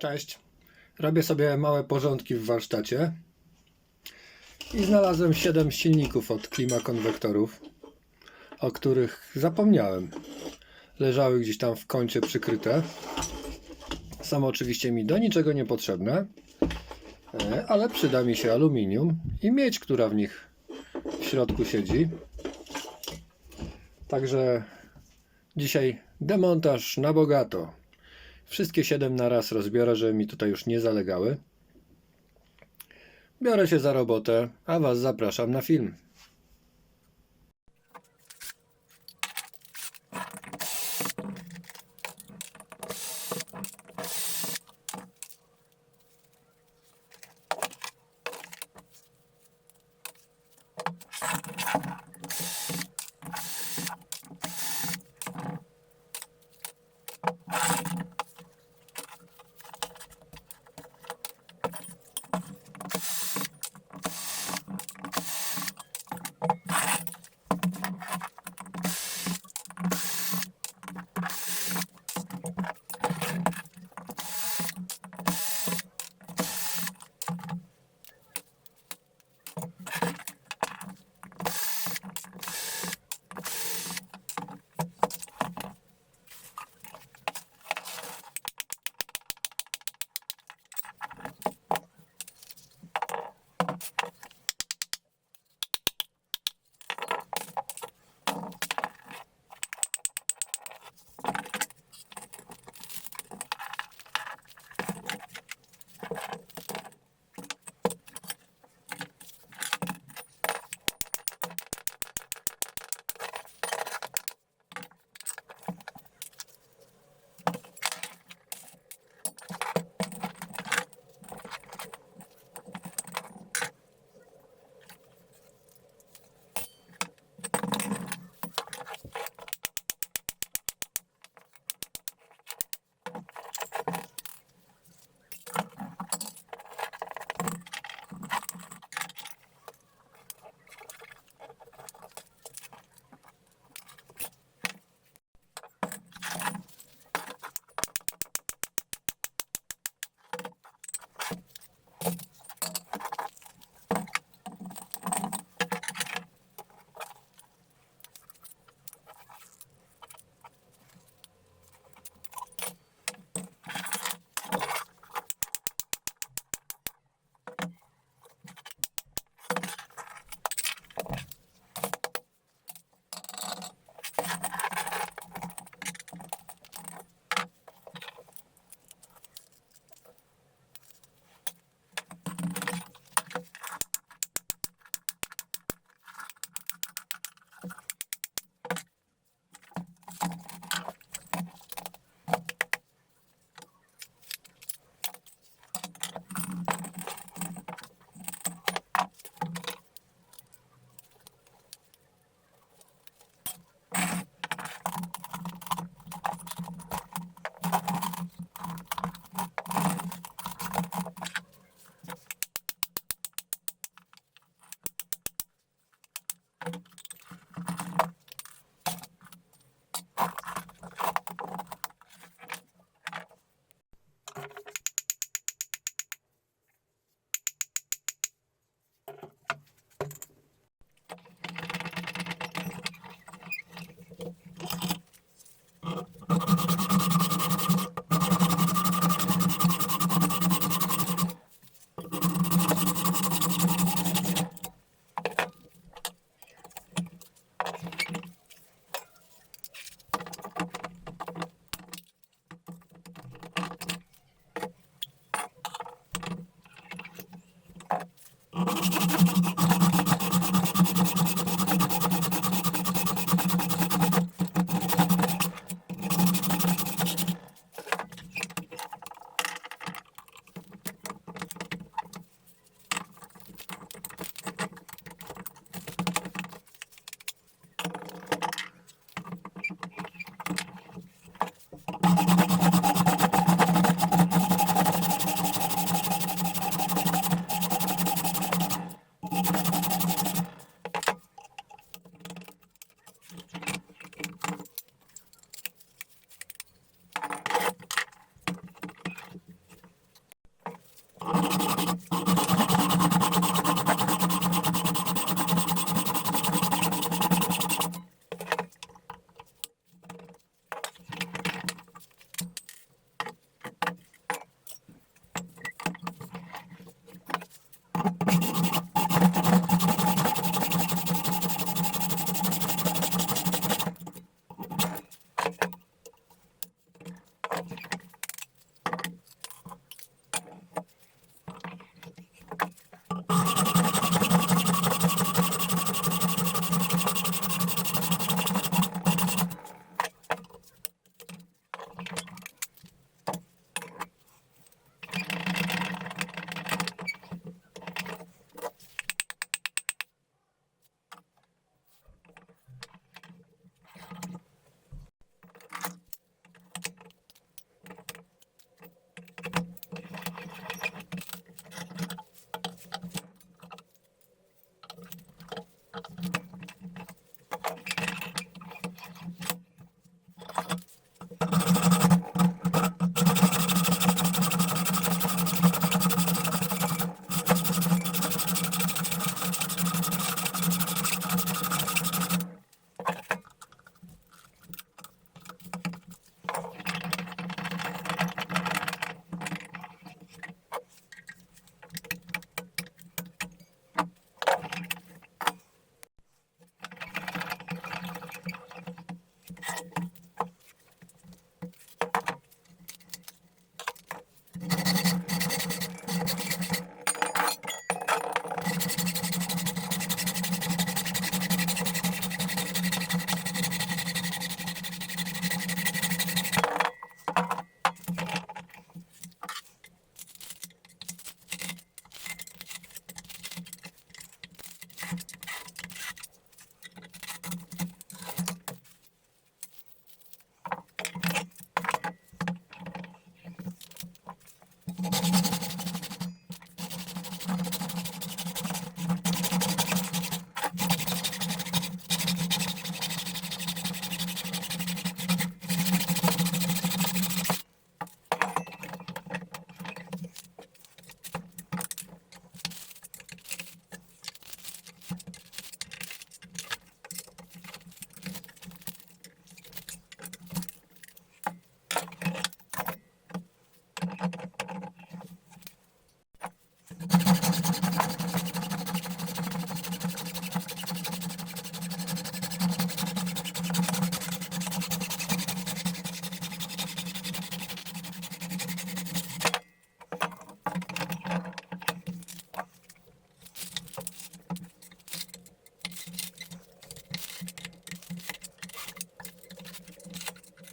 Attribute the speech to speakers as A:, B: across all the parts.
A: Cześć. Robię sobie małe porządki w warsztacie i znalazłem 7 silników od klimakonwektorów, o których zapomniałem. Leżały gdzieś tam w kącie przykryte. Są oczywiście mi do niczego niepotrzebne, e, ale przyda mi się aluminium i miedź, która w nich w środku siedzi. Także dzisiaj demontaż na bogato. Wszystkie 7 na raz rozbiorę, żeby mi tutaj już nie zalegały. Biorę się za robotę, a Was zapraszam na film.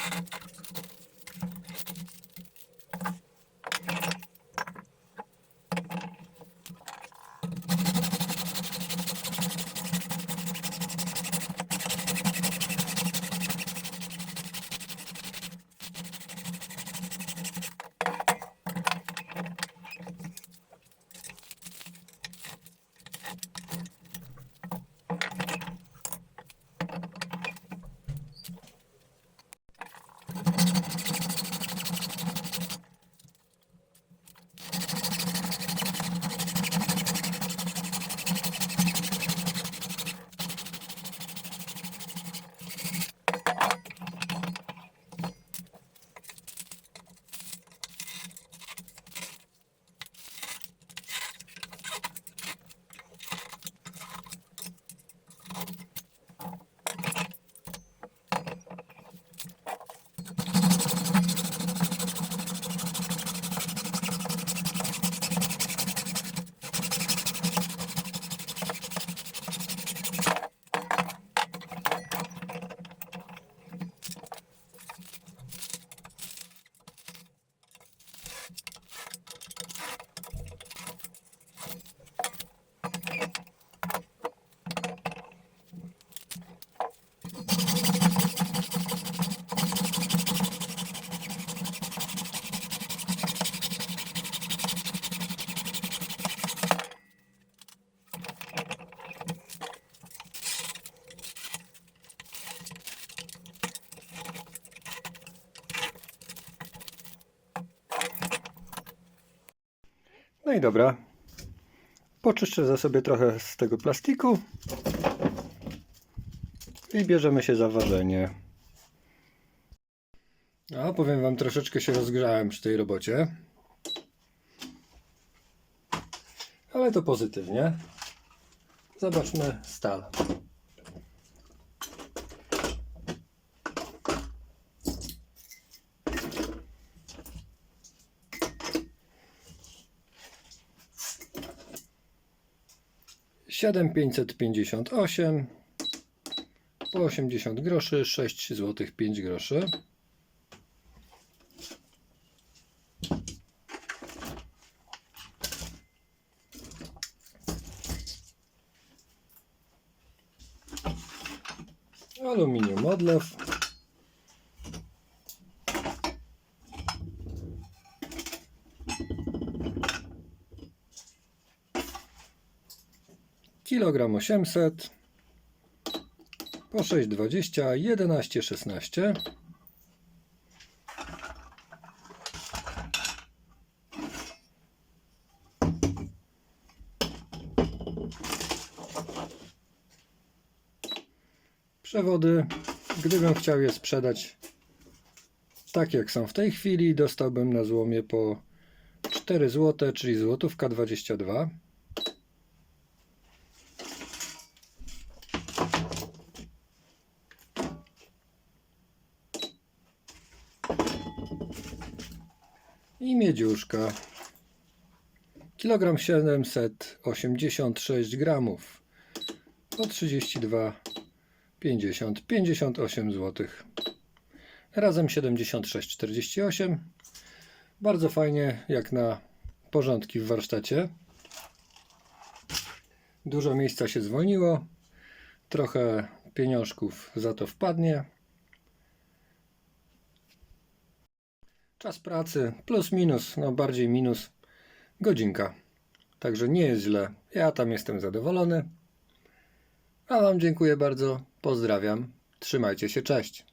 A: Thank you. No i dobra. Poczyszczę za sobie trochę z tego plastiku. I bierzemy się za ważenie. A powiem Wam, troszeczkę się rozgrzałem przy tej robocie. Ale to pozytywnie. Zobaczmy stal. Siedem pięćset pięćdziesiąt osiem po 80 groszy, 6 zł 5 groszy. Aluminium odlew. Kilogram 800 po 6,20, 11, 16. Przewody, gdybym chciał je sprzedać tak jak są w tej chwili, dostałbym na złomie po 4 zł, czyli złotówka 22. I miedziuszka. Kilogram 786 gramów. Po 32, 50, 58 zł. Razem 76,48. Bardzo fajnie, jak na porządki w warsztacie. Dużo miejsca się zwolniło. Trochę pieniążków za to wpadnie. Czas pracy plus minus, no bardziej minus godzinka. Także nie jest źle. Ja tam jestem zadowolony. A Wam dziękuję bardzo. Pozdrawiam. Trzymajcie się. Cześć.